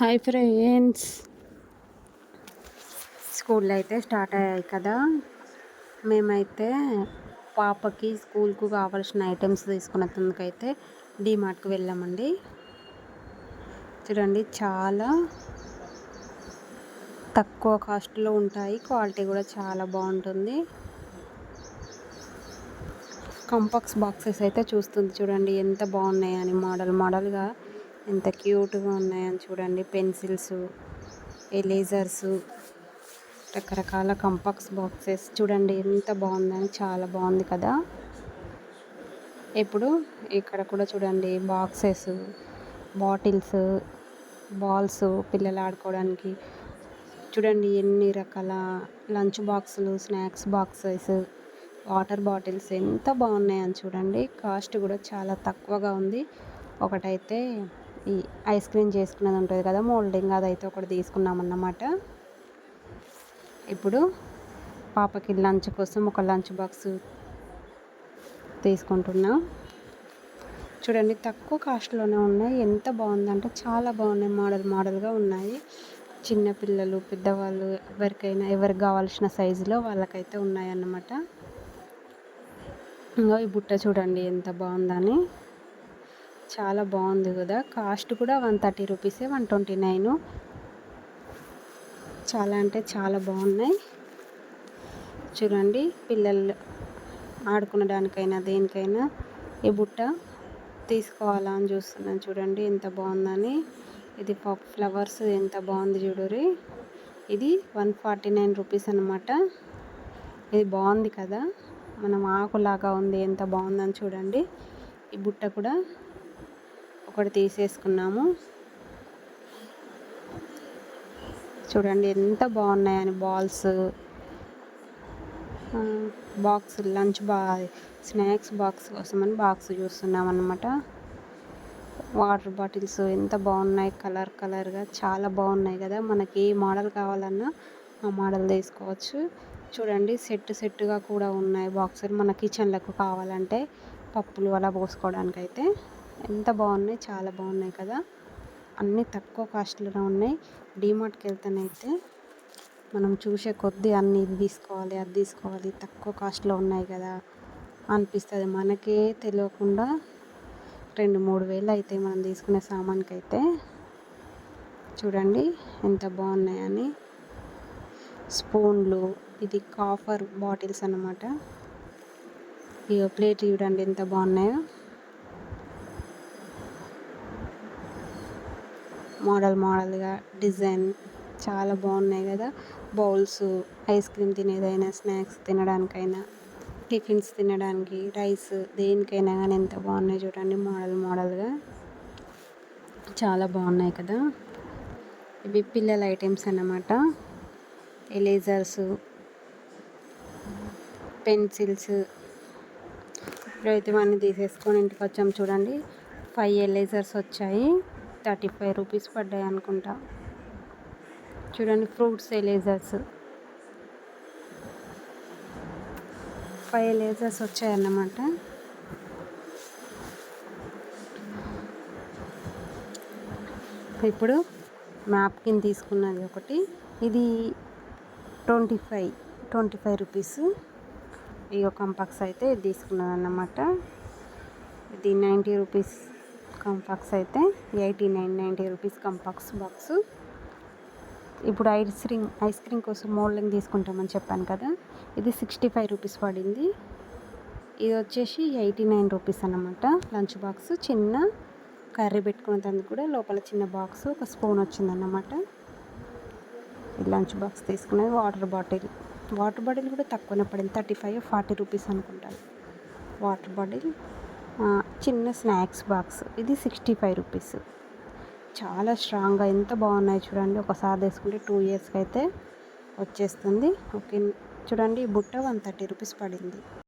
Hi friends school అయితే start అయ్యాయి కదా. మేమైతే పాపకి స్కూల్కు కావాల్సిన ఐటమ్స్ తీసుకున్నందుకైతే డీమార్ట్కి వెళ్ళామండి. చూడండి చాలా తక్కువ కాస్ట్లో ఉంటాయి. క్వాలిటీ కూడా చాలా బాగుంటుంది. కంపాక్స్ బాక్సెస్ అయితే చూస్తుంది చూడండి ఎంత బాగున్నాయని మోడల్ మోడల్గా ఎంత క్యూట్గా ఉన్నాయని చూడండి. పెన్సిల్స్ ఎలేజర్స్ రకరకాల కంపాక్స్ బాక్సెస్. చూడండి ఎంత బాగుందని చాలా బాగుంది కదా. ఇప్పుడు ఇక్కడ కూడా చూడండి బాక్సెస్ బాటిల్స్ బాల్స్ పిల్లలు ఆడుకోవడానికి. చూడండి ఎన్ని రకాల లంచ్ బాక్సులు స్నాక్స్ బాక్సెస్ వాటర్ బాటిల్స్ ఎంత బాగున్నాయని చూడండి. కాస్ట్ కూడా చాలా తక్కువగా ఉంది. ఒకటైతే ఈ ఐస్ క్రీమ్ చేసుకునేది ఉంటుంది కదా మోల్డింగ్ అదైతే ఒకటి తీసుకున్నాం అన్నమాట ఇప్పుడు పాపకి లంచ్ కోసం ఒక లంచ్ బాక్స్ తీసుకుంటున్నా. చూడండి తక్కువ కాస్ట్లోనే ఉన్నాయి. ఎంత బాగుందంటే చాలా బాగున్నాయి. మోడల్ మోడల్గా ఉన్నాయి. చిన్నపిల్లలు పెద్దవాళ్ళు ఎవరికైనా ఎవరికి కావాల్సిన సైజులో వాళ్ళకైతే ఉన్నాయన్నమాట. ఇంకా ఈ బుట్ట చూడండి ఎంత బాగుందని. చాలా బాగుంది కదా. కాస్ట్ కూడా వన్ థర్టీ రూపీసే వన్ ట్వంటీ నైన్. చాలా అంటే చాలా బాగున్నాయి. చూడండి పిల్లలు ఆడుకునడానికైనా దేనికైనా ఈ బుట్ట తీసుకోవాలా అని చూస్తున్నాను చూడండి ఎంత బాగుందని. ఇది ఫ్లవర్స్ ఎంత బాగుంది చూడరి ఇది వన్ ఫార్టీ నైన్ రూపీస్ అనమాట ఇది బాగుంది కదా. మనం ఆకులాగా ఉంది ఎంత బాగుందని చూడండి. ఈ బుట్ట కూడా ఒకటి తీసేసుకున్నాము. చూడండి ఎంత బాగున్నాయని బాల్స్. బాక్స్ లంచ్ బా స్నాక్స్ బాక్స్ కోసమని బాక్స్ చూస్తున్నాం అనమాట వాటర్ బాటిల్స్ ఎంత బాగున్నాయి కలర్ కలర్గా చాలా బాగున్నాయి కదా. మనకి ఏ మోడల్ కావాలన్నా ఆ మోడల్ తీసుకోవచ్చు. చూడండి సెట్ సెట్గా కూడా ఉన్నాయి బాక్సులు. మన కిచెన్లకు కావాలంటే పప్పులు అలా పోసుకోవడానికి అయితే ఎంత బాగున్నాయి? చాలా బాగున్నాయి కదా. అన్నీ తక్కువ కాస్ట్లో ఉన్నాయి. డీమార్ట్కి వెళ్తేనైతే మనం చూసే కొద్దీ అన్నీ ఇది తీసుకోవాలి అది తీసుకోవాలి తక్కువ కాస్ట్లో ఉన్నాయి కదా అనిపిస్తుంది. మనకే తెలియకుండా రెండు మూడు వేలు అయితే మనం తీసుకునే సామాన్కి అయితే చూడండి ఎంత బాగున్నాయని స్పూన్లు ఇది కాఫర్ బాటిల్స్ అన్నమాట. ఈ ప్లేట్ చూడండి ఎంత బాగున్నాయో. మోడల్ మోడల్గా డిజైన్ చాలా బాగున్నాయి కదా. బౌల్స్ ఐస్ క్రీమ్ తినేదైనా స్నాక్స్ తినడానికైనా టిఫిన్స్ తినడానికి రైస్ దేనికైనా కానీ ఎంత బాగున్నాయి చూడండి మోడల్ మోడల్గా. చాలా బాగున్నాయి కదా. ఇవి పిల్లల ఐటమ్స్ అన్నమాట. Erasers pencils. ఇప్పుడైతే ఇవన్నీ తీసేసుకొని ఇంటికి వచ్చాము చూడండి. ఫైవ్ ఎలేజర్స్ వచ్చాయి. థర్టీ ఫైవ్ రూపీస్ పడ్డాయి అనుకుంటా. చూడండి ఫ్రూట్స్ ఎలేజర్స్ ఫైవ్ ఎలేజర్స్ వచ్చాయన్నమాట. ఇప్పుడు మ్యాప్కిన్ తీసుకున్నది ఒకటి. ఇది twenty five twenty five rupees. ఇక కంపాక్స్ అయితే తీసుకున్నది అన్నమాట ఇది నైంటీ రూపీస్. కంపాక్స్ అయితే eighty nine ninety rupees compass box. ఇప్పుడు ఐస్ క్రీమ్ ఐస్ క్రీమ్ కోసం మోల్డింగ్ తీసుకుంటామని చెప్పాను కదా ఇది సిక్స్టీ ఫైవ్ రూపీస్ పడింది. ఇది వచ్చేసి ఎయిటీ నైన్ రూపీస్ అనమాట లంచ్ బాక్స్ చిన్న కర్రీ పెట్టుకునేందుకు కూడా లోపల చిన్న బాక్స్ ఒక స్పూన్ వచ్చిందన్నమాట ఈ లంచ్ బాక్స్ తీసుకునేది వాటర్ బాటిల్. వాటర్ బాటిల్ కూడా తక్కువనే పడింది థర్టీ ఫైవ్ ఫార్టీ రూపీస్ అనుకుంటాను వాటర్ బాటిల్ చిన్న స్నాక్స్ బాక్స్. ఇది సిక్స్టీ ఫైవ్ రూపీస్. చాలా స్ట్రాంగ్గా ఎంత బాగున్నాయి చూడండి. ఒకసారి తీసుకుంటే టూ ఇయర్స్కి అయితే వచ్చేస్తుంది. ఓకే చూడండి ఈ బుట్ట వన్ థర్టీ రూపీస్ పడింది.